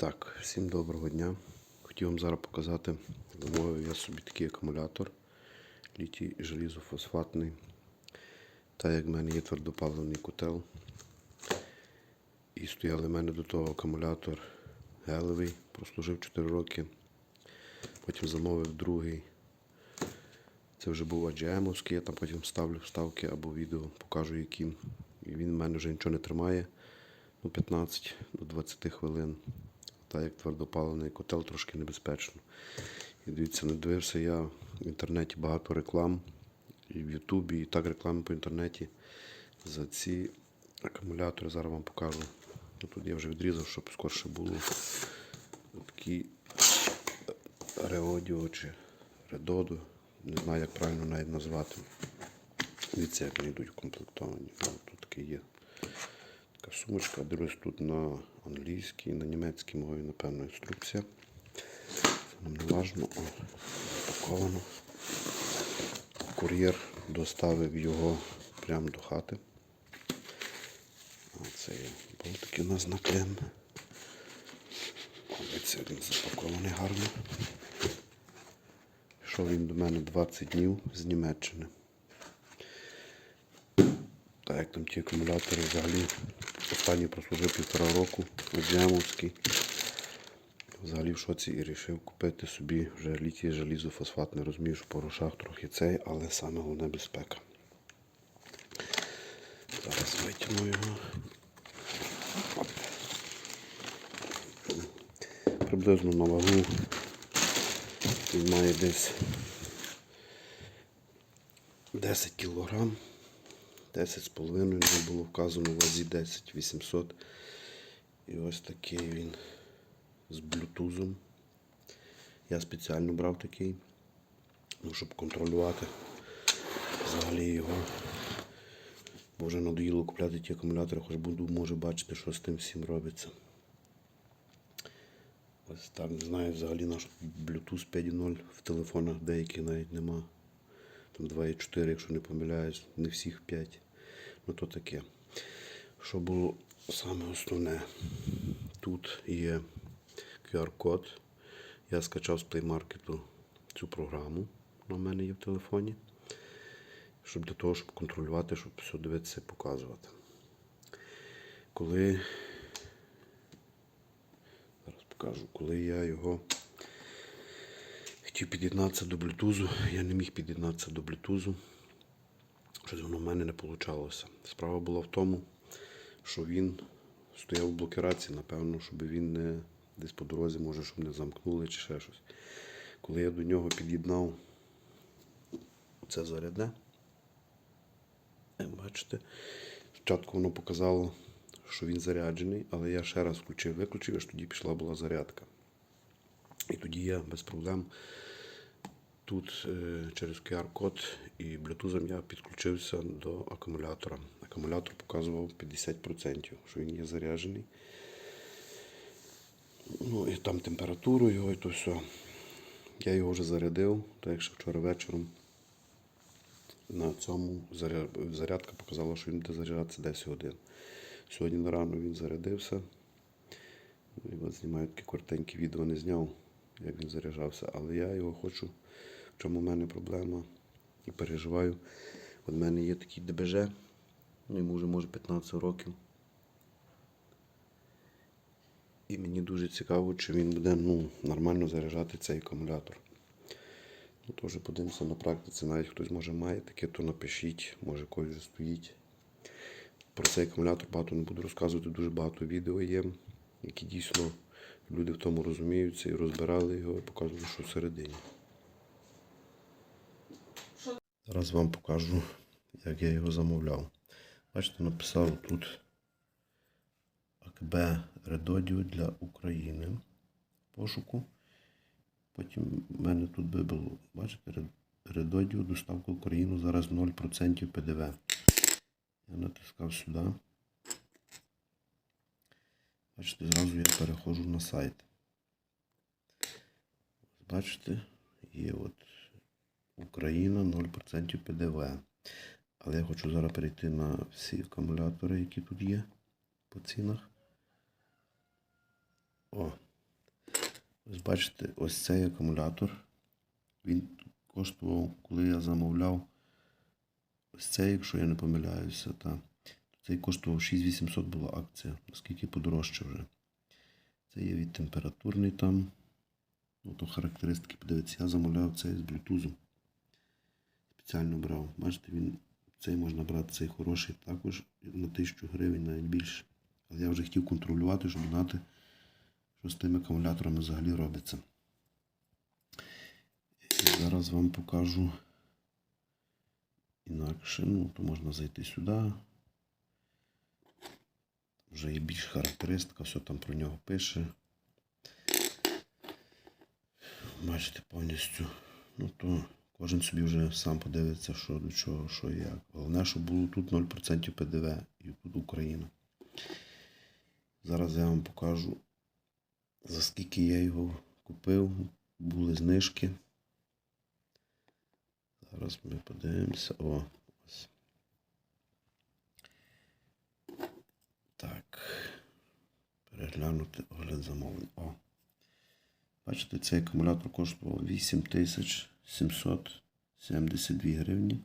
Так, всім доброго дня. Хотів вам зараз показати, замовив я собі такий акумулятор літій желізофосфатний. Та як в мене є твердопаливний котел. І стояли в мене до того акумулятор гелевий, прослужив 4 роки. Потім замовив другий. Це вже був AGM-овський, я там потім ставлю вставки або відео, покажу які. І він в мене вже нічого не тримає. Ну, 15 до 20 хвилин. Та як твердопаливний котел трошки небезпечно. І дивіться, надивився я в інтернеті багато реклам. І в Ютубі, і так реклами по інтернеті. За ці акумулятори зараз вам покажу. Ну, Тут я вже відрізав, щоб скорше було такі Реодіо чи Редодо. Не знаю, як правильно навіть назвати. Дивіться, як вони йдуть укомплектовані. Тут таке є така сумочка. Дивлюсь тут на англійській, на німецькій мові, напевно, інструкція. Це нам не важно. О, запаковано. Кур'єр доставив його прямо до хати. Оце є болтики у нас на клем. Дивіться, він запакований гарно. Пішов він до мене 20 днів з Німеччини. Так як там ті акумулятори взагалі останній прослужив півтора року Джемовський. Взагалі в шоці і вирішив купити собі вже літій желізофосфат. Не розумію, що по грошах трохи цей, але саме головне безпека. Зараз витягну його. Приблизно на вагу він має десь 10 кілограм. 10 з не було вказано в вазі 10 800. І ось такий він з блютузом. Я спеціально брав такий, ну, щоб контролювати взагалі його. Бо вже надоїло купляти ті акумулятори, хоч буду може бачити, що з тим всім робиться. Ось так, не знаю взагалі наш Bluetooth 5.0 в телефонах деяких навіть нема. Там 2.4, якщо не помиляюсь, не всіх 5. Ну то таке. Що було саме основне? Тут є QR-код. Я скачав з Play Market цю програму. Вона мене є в телефоні. Щоб для того, щоб контролювати, щоб все дивитися показувати. Коли Зараз покажу, коли я його хотів під'єднатися до блютузу, я не міг під'єднатися до блютузу. Щось воно в мене не вийшло. Справа була в тому, що він стояв в блокірації, напевно, щоб він не десь по дорозі, може, щоб не замкнули чи ще щось. Коли я до нього під'єднав це зарядне, бачите, спочатку воно показало, що він заряджений, але я ще раз включив, виключив, аж тоді пішла була зарядка. І тоді я без проблем тут е, через QR-код і Bluetooth я підключився до акумулятора. Акумулятор показував 50%, що він є заряджений. Ну і там температуру його і то все. Я його вже зарядив, так як ще вчора вечором. На цьому заря- зарядка показала, що він буде заряджатися 10 годин. Сьогодні на рано він зарядився. І от знімаю таке коротеньке відео, не зняв, як він заряджався. Але я його хочу, чому в мене проблема і переживаю. От в мене є такий ДБЖ, ну, йому вже може 15 років. І мені дуже цікаво, чи він буде ну, нормально заряджати цей акумулятор. Ну, теж подивимося на практиці, навіть хтось може має таке, то напишіть, може когось вже стоїть. Про цей акумулятор багато не буду розказувати, дуже багато відео є, які дійсно люди в тому розуміються і розбирали його і показували, що всередині. Зараз вам покажу, як я його замовляв. Бачите, написав тут АКБ Редодіо для України. Пошуку. Потім в мене тут би було, бачите, Редодіо, доставка Україну, зараз 0% ПДВ. Я натискав сюди. Бачите, зразу я переходжу на сайт. Бачите, є от Україна 0% ПДВ. Але я хочу зараз перейти на всі акумулятори, які тут є по цінах. О, Ось бачите, ось цей акумулятор. Він коштував, коли я замовляв. Ось цей, якщо я не помиляюся, та, цей коштував 6800 була акція, наскільки подорожче вже. Це є від температурний там. Ну, то характеристики, подивіться, я замовляв цей з блютузом. Спеціально брав. Бачите, він цей можна брати, цей хороший також на 1000 гривень, навіть більше. Але я вже хотів контролювати, щоб знати, що з тими акумуляторами взагалі робиться. І зараз вам покажу інакше. Ну, то можна зайти сюди. Вже є більш характеристика, все там про нього пише. Бачите, повністю. Ну то кожен собі вже сам подивиться, що до чого, що і як. Головне, щоб було тут 0% ПДВ і тут Україна. Зараз я вам покажу, за скільки я його купив. Були знижки. Зараз ми подивимося. О, ось. Так. Переглянути огляд замовлень. О. Бачите, цей акумулятор коштував 8772 гривні.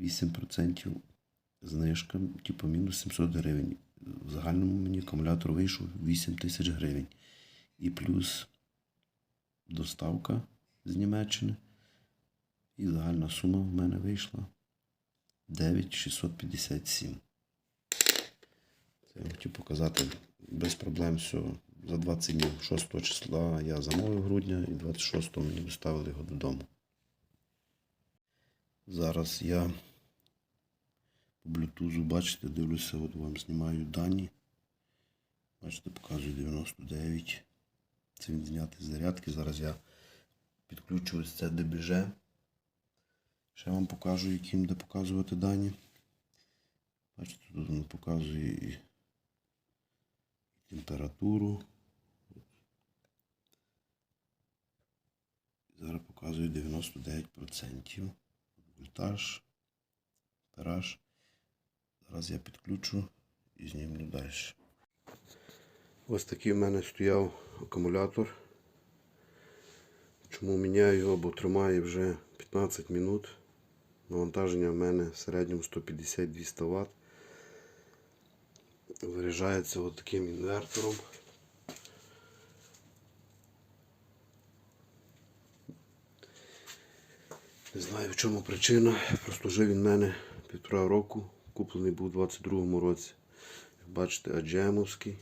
8% знижка, типу мінус 700 гривень. В загальному мені акумулятор вийшов 8 тисяч гривень. І плюс доставка з Німеччини. І загальна сума в мене вийшла 9657. Це я хотів показати без проблем все. За 20 днів 6 числа я замовив грудня і 26 мені доставили його додому. Зараз я по блютузу, бачите, дивлюся, от вам знімаю дані. Бачите, показую 99. Це він знятий з зарядки. Зараз я підключу ось це ДБЖ. Ще вам покажу, яким де показувати дані. Бачите, тут він показує і температуру. Зараз показує 99%. Вольтаж, ампераж. Зараз я підключу і знімлю далі. Ось такий в мене стояв акумулятор. Чому міняю його, бо тримає вже 15 минут. Навантаження в мене в середньому 150-200 Вт. Виряджається от таким інвертором. Не знаю в чому причина. Прослужив він мене півтора року. Куплений був у 22-му році. Як бачите, аджемовський.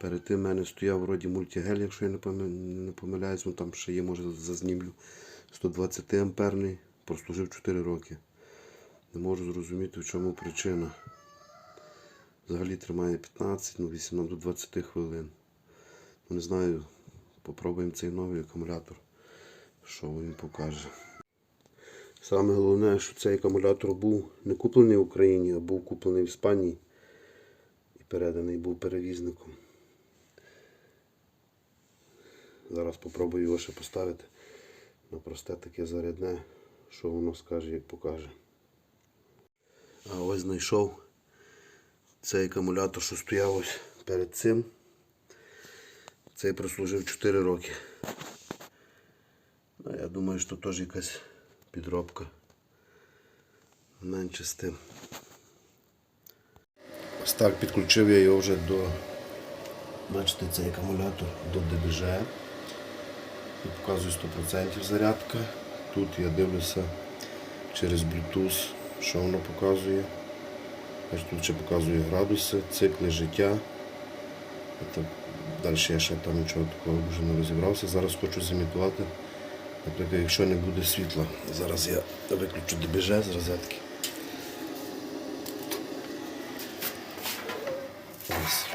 Перед тим в мене стояв вроді мультигель, якщо я не помиляюсь, ну там ще є, може зазнімлю. 120 амперний. Прослужив 4 роки. Не можу зрозуміти, в чому причина. Взагалі тримає 15, ну 18 до 20 хвилин. Ну не знаю, попробуємо цей новий акумулятор. Що він покаже. Саме головне, що цей акумулятор був не куплений в Україні, а був куплений в Іспанії і переданий був перевізником. Зараз попробую його ще поставити на просте таке зарядне, що воно скаже, як покаже. А ось знайшов цей акумулятор, що стояв ось перед цим. Цей прослужив 4 роки. Ну, я думаю, що теж якась підробка. Менше з тим. Ось так підключив я його вже до, бачите, цей акумулятор до ДБЖ. Тут показує 100% зарядка. Тут я дивлюся через Bluetooth, що воно показує. Тут ще показує градуси, цикли життя. Далі я ще там нічого такого дуже не розібрався. Зараз хочу зімітувати. Наприклад, якщо не буде світла, зараз я виключу ДБЖ з розетки. Ось.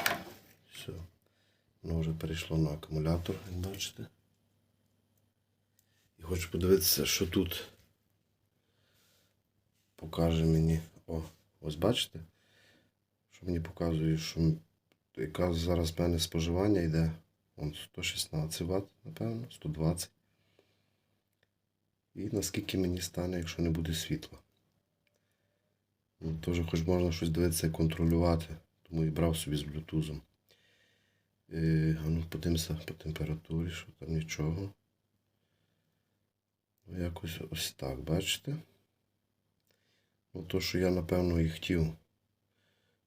Все. Воно вже перейшло на акумулятор, як бачите. І хочу подивитися, що тут покаже мені. О, ось бачите? Що мені показує, що яка зараз в мене споживання йде. Вон 116 Вт, напевно, 120. І наскільки мені стане, якщо не буде світла. Ну, Теж хоч можна щось дивитися і контролювати, тому і брав собі з блютузом. Е, а ну, подивимося по температурі, що там нічого. Ну, якось ось так, бачите? Ну, то, що я, напевно, і хотів.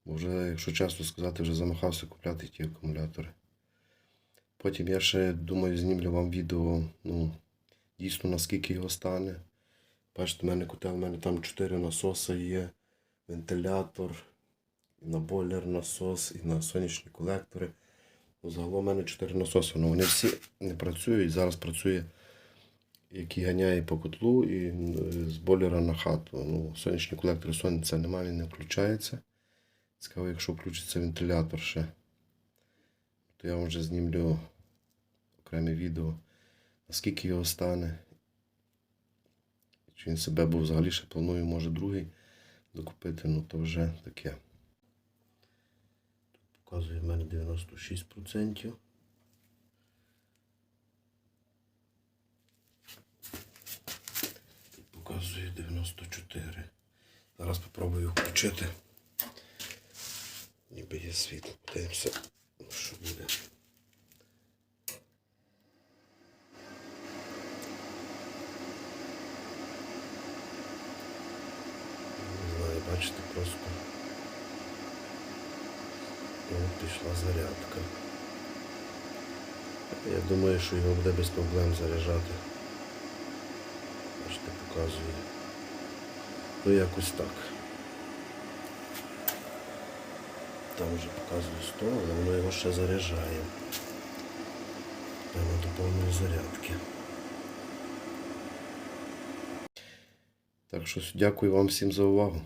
Бо вже, якщо чесно сказати, вже замахався купляти ті акумулятори. Потім я ще думаю, знімлю вам відео, ну, дійсно наскільки його стане. Бачите, в мене котел, в мене там 4 насоси є, вентилятор, і на бойлер насос, і на сонячні колектори. Ну, Загалом в мене 4 насоси. Ну, вони всі не працюють. Зараз працює, який ганяє по котлу і е, з бойлера на хату. Ну, сонячні колектори сонця немає, він не включається. Цікаво, якщо включиться вентилятор ще, то я вже знімлю окреме відео, наскільки його стане. Чи він себе, бо взагалі ще планую, може другий докупити, ну то вже таке. Тут показує в мене 96%. Тут показує 94. Зараз спробую включити. Ніби є світло. Подивимося, що буде. Не знаю, бачите, просто. О, пішла зарядка. Я думаю, що його буде без проблем заряджати. Бачите, показує. Ну якось так. Там вже показує 100, але воно його ще заряджає. Прямо до повної зарядки. Так що дякую вам всім за увагу.